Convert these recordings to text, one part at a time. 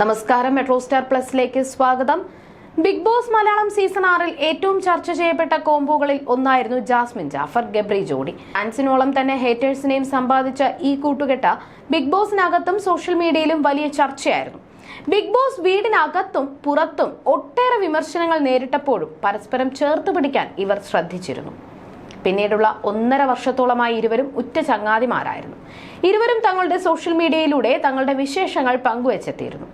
നമസ്കാരം. Metro star പ്ലസിലേക്ക് സ്വാഗതം. Big boss Malayalam season ആറിൽ ഏറ്റവും ചർച്ച ചെയ്യപ്പെട്ട കോംബോകളിൽ ഒന്നായിരുന്നു ജാസ്മിൻ ജാഫർ ഗബ്രി ജോഡി ആൻസിനോളം തന്നെ ഹേറ്റേഴ്സിനെയും സമ്പാദിച്ച ഈ കൂട്ടുകെട്ട ബിഗ് ബോസിനകത്തും സോഷ്യൽ മീഡിയയിലും വലിയ ചർച്ചയായിരുന്നു. ബിഗ് ബോസ് വീടിനകത്തും പുറത്തും ഒട്ടേറെ വിമർശനങ്ങൾ നേരിട്ടപ്പോഴും പരസ്പരം ചേർത്ത് പിടിക്കാൻ ഇവർ ശ്രദ്ധിച്ചിരുന്നു. പിന്നീടുള്ള ഒന്നര വർഷത്തോളമായി ഇരുവരും ഉറ്റ ചങ്ങാതിമാരായിരുന്നു. ഇരുവരും തങ്ങളുടെ സോഷ്യൽ മീഡിയയിലൂടെ തങ്ങളുടെ വിശേഷങ്ങൾ പങ്കുവച്ചെത്തിയിരുന്നു.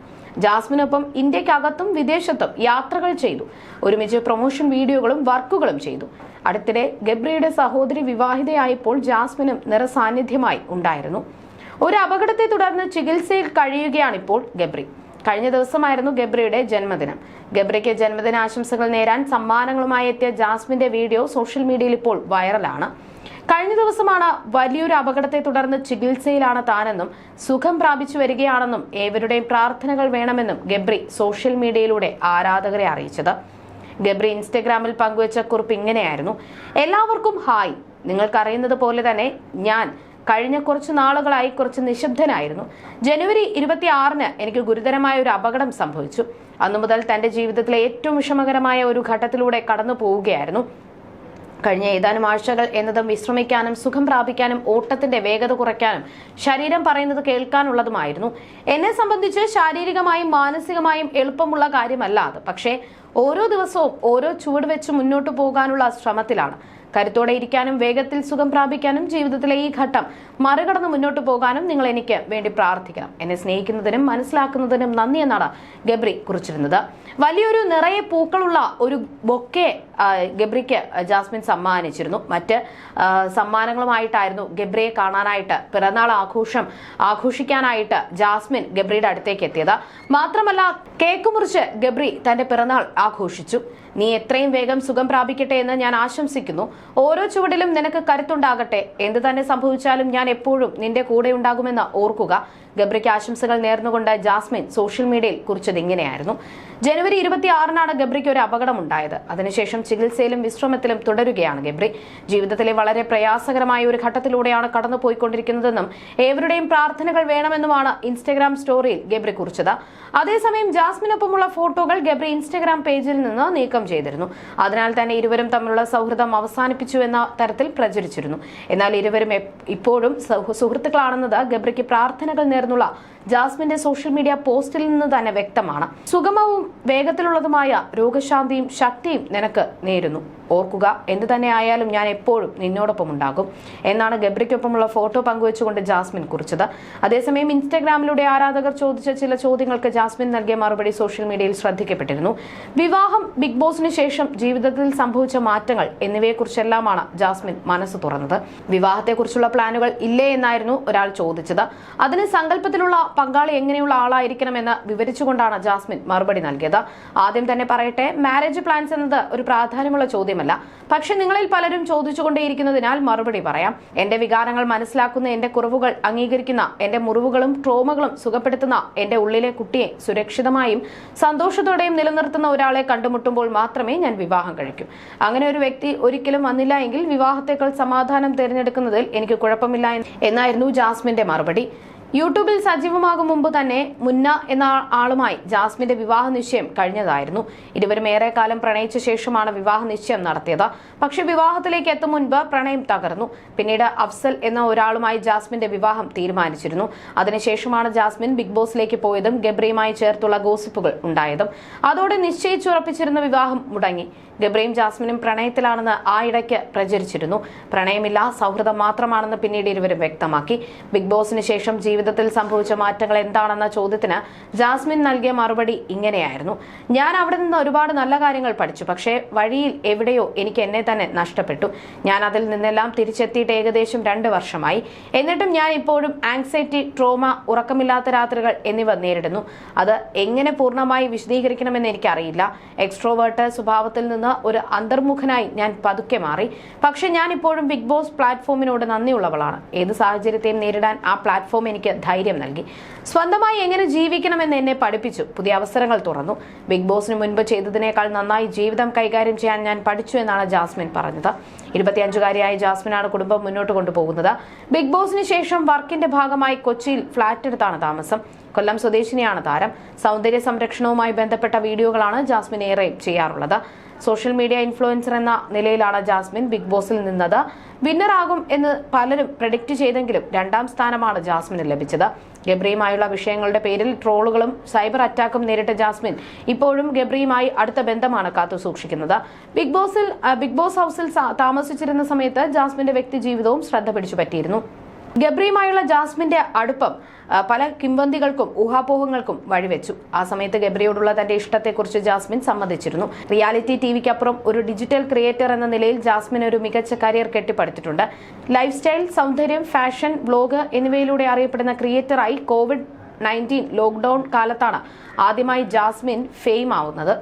ജാസ്മിനൊപ്പം ഇന്ത്യക്കകത്തും വിദേശത്തും യാത്രകൾ ചെയ്തു. ഒരുമിച്ച് പ്രൊമോഷൻ വീഡിയോകളും വർക്കുകളും ചെയ്തു. അടുത്തിടെ ഗബ്രിയുടെ സഹോദരി വിവാഹിതയായപ്പോൾ ജാസ്മിനും നിറസാന്നിധ്യമായി ഉണ്ടായിരുന്നു. ഒരു അപകടത്തെ തുടർന്ന് ചികിത്സയിൽ കഴിയുകയാണിപ്പോൾ ഗബ്രി. കഴിഞ്ഞ ദിവസമായിരുന്നു ഗബ്രിയുടെ ജന്മദിനം. ഗബ്രിക്ക് ജന്മദിനാശംസകൾ നേരാൻ സമ്മാനങ്ങളുമായി എത്തിയ ജാസ്മിന്റെ വീഡിയോ സോഷ്യൽ മീഡിയയിൽ ഇപ്പോൾ വൈറലാണ്. കഴിഞ്ഞ ദിവസമാണ് വലിയൊരു അപകടത്തെ തുടർന്ന് ചികിത്സയിലാണ് താനെന്നും സുഖം പ്രാപിച്ചു വരികയാണെന്നും ഏവരുടെയും പ്രാർത്ഥനകൾ വേണമെന്നും ഗബ്രി സോഷ്യൽ മീഡിയയിലൂടെ ആരാധകരെ അറിയിച്ചത്. ഗബ്രി ഇൻസ്റ്റഗ്രാമിൽ പങ്കുവച്ച കുറിപ്പ് ഇങ്ങനെയായിരുന്നു. എല്ലാവർക്കും ഹായ്. നിങ്ങൾക്കറിയുന്നത് പോലെ തന്നെ ഞാൻ കഴിഞ്ഞ കുറച്ച് നാളുകളായി കുറച്ച് നിശബ്ദനായിരുന്നു. ജനുവരി ഇരുപത്തി ആറിന് എനിക്ക് ഗുരുതരമായ ഒരു അപകടം സംഭവിച്ചു. അന്നു മുതൽ തന്റെ ജീവിതത്തിലെ ഏറ്റവും വിഷമകരമായ ഒരു ഘട്ടത്തിലൂടെ കടന്നു പോവുകയായിരുന്നു. കഴിഞ്ഞ ഏതാനും ആഴ്ചകൾ എന്നതും വിശ്രമിക്കാനും സുഖം പ്രാപിക്കാനും ഓട്ടത്തിന്റെ വേഗത കുറയ്ക്കാനും ശരീരം പറയുന്നത് കേൾക്കാനുള്ളതുമായിരുന്നു. എന്നെ സംബന്ധിച്ച് ശാരീരികമായും മാനസികമായും എളുപ്പമുള്ള കാര്യമല്ല അത് പക്ഷേ ഓരോ ദിവസവും ഓരോ ചുവട് വെച്ച് മുന്നോട്ട് പോകാനുള്ള ശ്രമത്തിലാണ്. കരുത്തോടെ ഇരിക്കാനും വേഗത്തിൽ സുഖം പ്രാപിക്കാനും ജീവിതത്തിലെ ഈ ഘട്ടം മറികടന്ന് മുന്നോട്ട് പോകാനും നിങ്ങൾ എനിക്ക് വേണ്ടി പ്രാർത്ഥിക്കണം. എന്നെ സ്നേഹിക്കുന്നതിനും മനസ്സിലാക്കുന്നതിനും നന്ദി എന്നാണ് ഗബ്രി കുറിച്ചിരുന്നത്. വലിയൊരു നിറയെ പൂക്കളുള്ള ഒരു ബൊക്കെ ഗബ്രിക്ക് ജാസ്മിൻ സമ്മാനിച്ചിരുന്നു. മറ്റ് സമ്മാനങ്ങളുമായിട്ടായിരുന്നു ഗബ്രിയെ കാണാനായിട്ട് പിറന്നാൾ ആഘോഷം ആഘോഷിക്കാനായിട്ട് ജാസ്മിൻ ഗബ്രിയുടെ അടുത്തേക്ക് എത്തിയത്. മാത്രമല്ല കേക്ക് മുറിച്ച് ഗബ്രി തന്റെ പിറന്നാൾ ആഘോഷിച്ചു. നീ എത്രയും വേഗം സുഖം പ്രാപിക്കട്ടെ എന്ന് ഞാൻ ആശംസിക്കുന്നു. ഓരോ ചുവടിലും നിനക്ക് കരുത്തുണ്ടാകട്ടെ. എന്ത് തന്നെ സംഭവിച്ചാലും ഞാൻ എപ്പോഴും നിന്റെ കൂടെ ഉണ്ടാകുമെന്ന് ഓർക്കുക. ഗബ്രിക്ക് ആശംസകൾ നേർന്നുകൊണ്ട് ജാസ്മിൻ സോഷ്യൽ മീഡിയയിൽ കുറിച്ചത് ഇങ്ങനെയായിരുന്നു. ജനുവരി ഇരുപത്തി ആറിനാണ് ഗബ്രിക്ക് ഒരു അപകടമുണ്ടായത്. അതിനുശേഷം ചികിത്സയിലും വിശ്രമത്തിലും തുടരുകയാണ് ഗബ്രി. ജീവിതത്തിലെ വളരെ പ്രയാസകരമായ ഒരു ഘട്ടത്തിലൂടെയാണ് കടന്നുപോയിക്കൊണ്ടിരിക്കുന്നതെന്നും ഏവരുടെയും പ്രാർത്ഥനകൾ വേണമെന്നുമാണ് ഇൻസ്റ്റഗ്രാം സ്റ്റോറിയിൽ ഗബ്രി കുറിച്ചത്. അതേസമയം ജാസ്മിനൊപ്പമുള്ള ഫോട്ടോകൾ ഗബ്രി ഇൻസ്റ്റഗ്രാം പേജിൽ നിന്ന് നീക്കം ചെയ്തിരുന്നു. അതിനാൽ തന്നെ ഇരുവരും തമ്മിലുള്ള സൗഹൃദം അവസാനിപ്പിച്ചു എന്ന തരത്തിൽ പ്രചരിച്ചിരുന്നു. എന്നാൽ ഇരുവരും ഇപ്പോഴും സുഹൃത്തുക്കളാണെന്നത് ഗബ്രിക്ക് പ്രാർത്ഥനകൾ നേർന്നുള്ള ജാസ്മിന്റെ സോഷ്യൽ മീഡിയ പോസ്റ്റിൽ നിന്ന് തന്നെ വ്യക്തമാണ്. സുഗമവും വേഗത്തിലുള്ളതുമായ രോഗശാന്തിയും ശക്തിയും നിനക്ക് നേരുന്നു ഓർക്കുക. എന്ത് തന്നെ ആയാലും ഞാൻ എപ്പോഴും നിന്നോടൊപ്പം ഉണ്ടാകും എന്നാണ് ഗബ്രിക്കൊപ്പമുള്ള ഫോട്ടോ പങ്കുവച്ചുകൊണ്ട് ജാസ്മിൻ കുറിച്ചത്. അതേസമയം ഇൻസ്റ്റാഗ്രാമിലൂടെ ആരാധകർ ചോദിച്ച ചില ചോദ്യങ്ങൾക്ക് ജാസ്മിൻ നൽകിയ മറുപടി സോഷ്യൽ മീഡിയയിൽ ശ്രദ്ധിക്കപ്പെട്ടിരുന്നു. വിവാഹം ബിഗ് ബോസിന് ശേഷം ജീവിതത്തിൽ സംഭവിച്ച മാറ്റങ്ങൾ എന്നിവയെക്കുറിച്ചെല്ലാമാണ് ജാസ്മിൻ മനസ്സ് തുറന്നത്. വിവാഹത്തെക്കുറിച്ചുള്ള പ്ലാനുകൾ ഇല്ലേ എന്നായിരുന്നു ഒരാൾ ചോദിച്ചത്. അതിന് സങ്കല്പത്തിലുള്ള പങ്കാളി എങ്ങനെയുള്ള ആളായിരിക്കണമെന്ന് വിവരിച്ചുകൊണ്ടാണ് ജാസ്മിൻ മറുപടി നൽകിയത്. ആദ്യം തന്നെ പറയട്ടെ മാരേജ് പ്ലാൻസ് എന്നത് ഒരു പ്രാധാന്യമുള്ള ചോദ്യമല്ല പക്ഷെ നിങ്ങളിൽ പലരും ചോദിച്ചുകൊണ്ടേയിരിക്കുന്നതിനാൽ മറുപടി പറയാം. എന്റെ വികാരങ്ങൾ മനസ്സിലാക്കുന്ന എന്റെ കുറവുകൾ അംഗീകരിക്കുന്ന എന്റെ മുറിവുകളും ട്രോമകളും സുഖപ്പെടുത്തുന്ന എന്റെ ഉള്ളിലെ കുട്ടിയെ സുരക്ഷിതമായും സന്തോഷത്തോടെയും നിലനിർത്തുന്ന ഒരാളെ കണ്ടുമുട്ടുമ്പോൾ മാത്രമേ ഞാൻ വിവാഹം കഴിക്കൂ. അങ്ങനെ ഒരു വ്യക്തി ഒരിക്കലും വന്നില്ല എങ്കിൽ വിവാഹത്തേക്കാൾ സമാധാനം തിരഞ്ഞെടുക്കുന്നതിൽ എനിക്ക് കുഴപ്പമില്ല എന്ന് എന്നായിരുന്നു ജാസ്മിന്റെ മറുപടി. യൂട്യൂബിൽ സജീവമാകും മുമ്പ് തന്നെ മുന്ന എന്ന ആളുമായി ജാസ്മിന്റെ വിവാഹ നിശ്ചയം കഴിഞ്ഞതായിരുന്നു. ഇരുവരും ഏറെ കാലം പ്രണയിച്ച ശേഷമാണ് വിവാഹ നിശ്ചയം നടത്തിയത്. പക്ഷെ വിവാഹത്തിലേക്ക് എത്തും മുൻപ് പ്രണയം തകർന്നു. പിന്നീട് അഫ്സൽ എന്ന ഒരാളുമായി ജാസ്മിന്റെ വിവാഹം തീരുമാനിച്ചിരുന്നു. അതിനുശേഷമാണ് ജാസ്മിൻ ബിഗ് ബോസിലേക്ക് പോയതും ഗബ്രിയുമായി ചേർത്തുള്ള ഗോസിപ്പുകൾ ഉണ്ടായതും. അതോടെ നിശ്ചയിച്ചുറപ്പിച്ചിരുന്ന വിവാഹം മുടങ്ങി. ഗബ്രിയും ജാസ്മിനും പ്രണയത്തിലാണെന്ന് ആ ഇടയ്ക്ക് പ്രചരിച്ചിരുന്നു. പ്രണയമില്ല സൗഹൃദം മാത്രമാണെന്ന് പിന്നീട് ഇരുവരും വ്യക്തമാക്കി. ബിഗ് ബോസിന് ശേഷം ജീവിതത്തിൽ സംഭവിച്ച മാറ്റങ്ങൾ എന്താണെന്ന ചോദ്യത്തിന് ജാസ്മിൻ നൽകിയ മറുപടി ഇങ്ങനെയായിരുന്നു. ഞാൻ അവിടെ നിന്ന് ഒരുപാട് നല്ല കാര്യങ്ങൾ പഠിച്ചു. പക്ഷേ വഴിയിൽ എവിടെയോ എനിക്ക് എന്നെ തന്നെ നഷ്ടപ്പെട്ടു. ഞാൻ അതിൽ നിന്നെല്ലാം തിരിച്ചെത്തിയിട്ട് ഏകദേശം രണ്ട് വർഷമായി. എന്നിട്ടും ഞാൻ ഇപ്പോഴും ആങ്സൈറ്റി ട്രോമ ഉറക്കമില്ലാത്ത രാത്രികൾ എന്നിവ നേരിടുന്നു. അത് എങ്ങനെ പൂർണമായി വിശദീകരിക്കണമെന്ന് എനിക്കറിയില്ല. എക്സ്ട്രോവേർട്ട് സ്വഭാവത്തിൽ നിന്ന് ഒരു അന്തർമുഖനായി ഞാൻ പതുക്കെ മാറി. പക്ഷെ ഞാൻ ഇപ്പോഴും ബിഗ് ബോസ് പ്ലാറ്റ്ഫോമിനോട് നന്ദിയുള്ളവളാണ്. ഏത് സാഹചര്യത്തെയും നേരിടാൻ ആ പ്ലാറ്റ്ഫോം എനിക്ക് ധൈര്യം നൽകി. സ്വന്തമായി എങ്ങനെ ജീവിക്കണമെന്ന് എന്നെ പഠിപ്പിച്ചു. പുതിയ അവസരങ്ങൾ തുറന്നു. ബിഗ് ബോസിന് മുൻപ് ചെയ്തതിനേക്കാൾ നന്നായി ജീവിതം കൈകാര്യം ചെയ്യാൻ ഞാൻ പഠിച്ചു എന്നാണ് ജാസ്മിൻ പറഞ്ഞത്. ഇരുപത്തിയഞ്ചുകാരിയായ ജാസ്മിനാണ് കുടുംബം മുന്നോട്ട് കൊണ്ടുപോകുന്നത്. ബിഗ് ബോസിന് ശേഷം വർക്കിന്റെ ഭാഗമായി കൊച്ചിയിൽ ഫ്ളാറ്റ് എടുത്താണ് താമസം. കൊല്ലം സ്വദേശിനിയാണ് താരം. സൗന്ദര്യ സംരക്ഷണവുമായി ബന്ധപ്പെട്ട വീഡിയോകളാണ് ജാസ്മിൻ ഏറെ ചെയ്യാറുള്ളത്. സോഷ്യൽ മീഡിയ ഇൻഫ്ലുവൻസർ എന്ന നിലയിലാണ് ജാസ്മിൻ ബിഗ് ബോസിൽ നിന്നത്. വിന്നർ ആകും എന്ന് പലരും പ്രഡിക്റ്റ് ചെയ്തെങ്കിലും രണ്ടാം സ്ഥാനമാണ് ജാസ്മിന് ലഭിച്ചത്. ഗബ്രിയുമായുള്ള വിഷയങ്ങളുടെ പേരിൽ ട്രോളുകളും സൈബർ അറ്റാക്കും നേരിട്ട ജാസ്മിൻ ഇപ്പോഴും ഗബ്രിയുമായി അടുത്ത ബന്ധമാണ് കാത്തു സൂക്ഷിക്കുന്നത്. ബിഗ് ബോസിൽ ബിഗ് ബോസ് ഹൌസിൽ താമസിച്ചിരുന്ന സമയത്ത് ജാസ്മിന്റെ വ്യക്തി ജീവിതവും ശ്രദ്ധ പിടിച്ചു പറ്റിയിരുന്നു ഗബ്രിയുമായുള്ള ജാസ്മിന്റെ അടുപ്പം പല കിംവന്തികൾക്കും ഊഹാപോഹങ്ങൾക്കും വഴിവെച്ചു. ആ സമയത്ത് ഗബ്രിയോടുള്ള തന്റെ ഇഷ്ടത്തെക്കുറിച്ച് ജാസ്മിൻ സമ്മതിച്ചിരുന്നു. റിയാലിറ്റി ടിവിക്കപ്പുറം ഒരു ഡിജിറ്റൽ ക്രിയേറ്റർ എന്ന നിലയിൽ ജാസ്മിൻ ഒരു മികച്ച കരിയർ കെട്ടിപ്പടുത്തിട്ടുണ്ട്. ലൈഫ് സ്റ്റൈൽ സൗന്ദര്യം ഫാഷൻ വ്ലോഗ് എന്നിവയിലൂടെ അറിയപ്പെടുന്ന ക്രിയേറ്ററായി കോവിഡ് നയന്റീൻ ലോക്ക്ഡൌൺ കാലത്താണ് ആദ്യമായി ജാസ്മിൻ ഫെയിം ആവുന്നത്.